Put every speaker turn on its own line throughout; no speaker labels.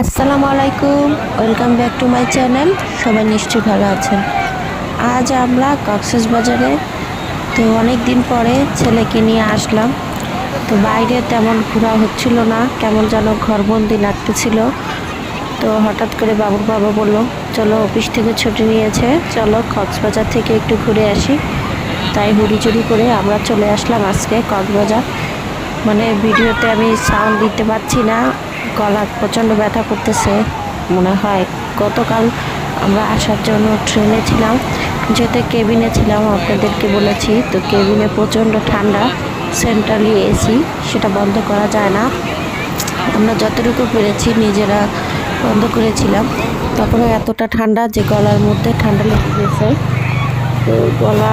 আসসালামু আলাইকুম welcome back to my channel সবাই নিশ্চয়ই ভালো আছেন। আজ আমরা কক্সেস বাজারে তো অনেক দিন পরে ছেলেকে নিয়ে আসলাম। তো বাইরে তেমন ঘোরা হচ্ছিল না। কেমন যেন ঘরবন্দি লাগতেছিল। তো হঠাৎ করে বাবুর বাবা বলল, চলো অফিস থেকে ছুটি নিয়েছে। চলো কক্সবাজার থেকে একটু ঘুরে আসি। তাই হুড়ি চুরি করে আমরা চলে আসলাম আজকে কক্সবাজার। মানে ভিডিওতে আমি সাউন্ড দিতে পারছি না। গলা প্রচণ্ড ব্যথা করতেছে। মনে হয় গতকাল আমরা আসার জন্য ট্রেনে ছিলাম, যেতে কেবিনে ছিলাম, আপনাদেরকে বলেছি। তো কেবিনে প্রচণ্ড ঠান্ডা, সেন্ট্রালি এসি, সেটা বন্ধ করা যায় না। আমরা যতটুকু পেরেছি নিজেরা বন্ধ করেছিলাম। তারপরে এতটা ঠান্ডা যে গলার মধ্যে ঠান্ডা লেগে গেছে। তো গলা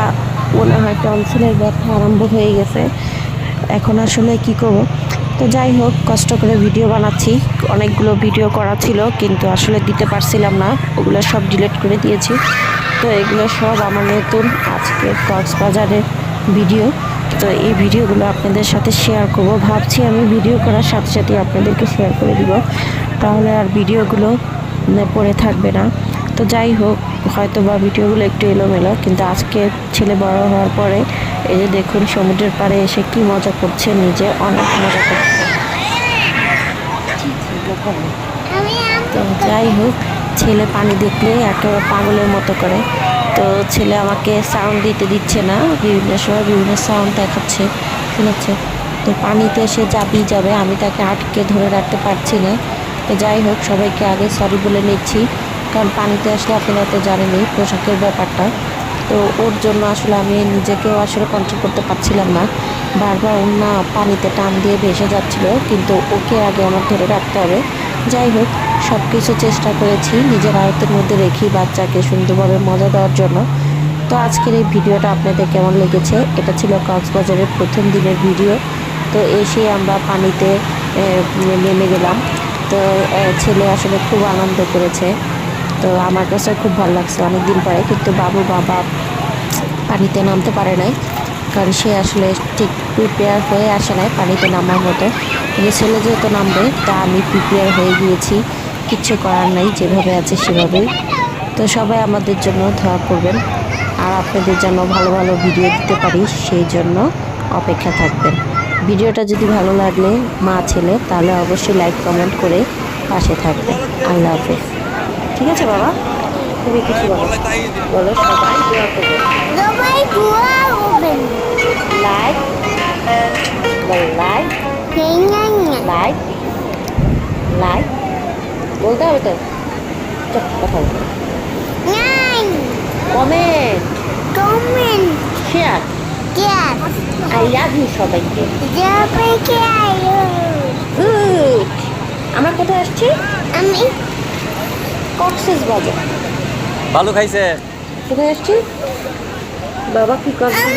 মনে হয় টনসিলের ব্যথা আরম্ভ হয়ে গেছে। এখন আসলে কি করব? তো যাই হোক, কষ্ট করে ভিডিও বানাচ্ছি। অনেকগুলো ভিডিও করা ছিল, কিন্তু আসলে দিতে পারছিলাম না। ওগুলো সব ডিলিট করে দিয়েছি। তো এগুলো সব আমার নতুন আজকে কক্সবাজারের ভিডিও তো এই ভিডিওগুলো আপনাদের সাথে শেয়ার করব। ভাবছি আমি ভিডিও করার সাথে সাথে আপনাদেরকে শেয়ার করে দিব। তাহলে আর ভিডিওগুলো পড়ে থাকবে না। তো যাই হোক হয়তো বা ভিডিওগুলো একটু এলোমেলো কিন্তু আজকে ছেলে বড় হওয়ার পরে এই যে দেখুন সমুদ্রের পাড়ে এসে কি মজা করছে নিজে অনেক মজা করছে। তো যাই হোক ছেলে পানি দেখলে একেবারে পাগলের মতো করে। তো ছেলে আমাকে সাউন্ড দিতে দিচ্ছে না বিভিন্ন সময় বিভিন্ন সাউন্ড দেখাচ্ছে শোনাচ্ছে তো পানিতে সে যাবেই যাবে আমি তাকে আটকে ধরে রাখতে পারছি না। তো যাই হোক সবাইকে আগে সরি বলে নিচ্ছি। কারণ পানিতে আসলে আপনারা তো জানেনই পোশাকের ব্যাপারটা। তো ওর জন্য আসলে আমি নিজেকেও আসলে কন্ট্রোল করতে পারছিলাম না। বারবার না পানিতে টান দিয়ে ভেসে যাচ্ছিল, কিন্তু ওকে আগে আমার ধরে রাখতে হবে। যাই হোক সব কিছু চেষ্টা করেছি নিজের আয়ত্তের মধ্যে রেখি বাচ্চাকে সুন্দরভাবে মজা দেওয়ার জন্য। তো আজকের এই ভিডিওটা আপনাদের কেমন লেগেছে? এটা ছিল কক্সবাজারের প্রথম দিনের ভিডিও। তো এসে আমরা পানিতে নেমে গেলাম। তো ছেলে আসলে খুব আনন্দ করেছে। তো আমার কাছে খুব ভালো লাগছে অনেকদিন পরে, কিন্তু বাবু বাবা পানিতে নামতে পারে নাই, কারণ সে আসলে ঠিক প্রিপেয়ার হয়ে আসে নাই পানিতে নামার মতো। কিন্তু ছেলে যেহেতু নামবে, তা আমি প্রিপেয়ার হয়ে গিয়েছি কিচ্ছু করার নাই, যেভাবে আছে সেভাবেই। তো সবাই আমাদের জন্য দোয়া করবেন, আর আপনাদের জন্য ভালো ভালো ভিডিও দিতে পারি, সেই জন্য অপেক্ষা থাকবেন। ভিডিওটা যদি ভালো লাগলে মা ছেলে, তাহলে অবশ্যই লাইক কমেন্ট করে পাশে থাকবেন। আল্লাহ হাফেজ। ঠিক আছে বাবা? তুমি কিছু বলো। বলো সবাই দোয়া করবে লাইক লাইক লাইক লাইক বলতে হবে তো? কথা বলো। Comment
comment
share
care
I love you সবাইকে।
যাবে কেয়ার
গুড আমরা কোথায় আসছি?
আমি
কক্সেস বাজার
ভালো খাইছে।
কোথায় আসছি। বাবা কি করছে?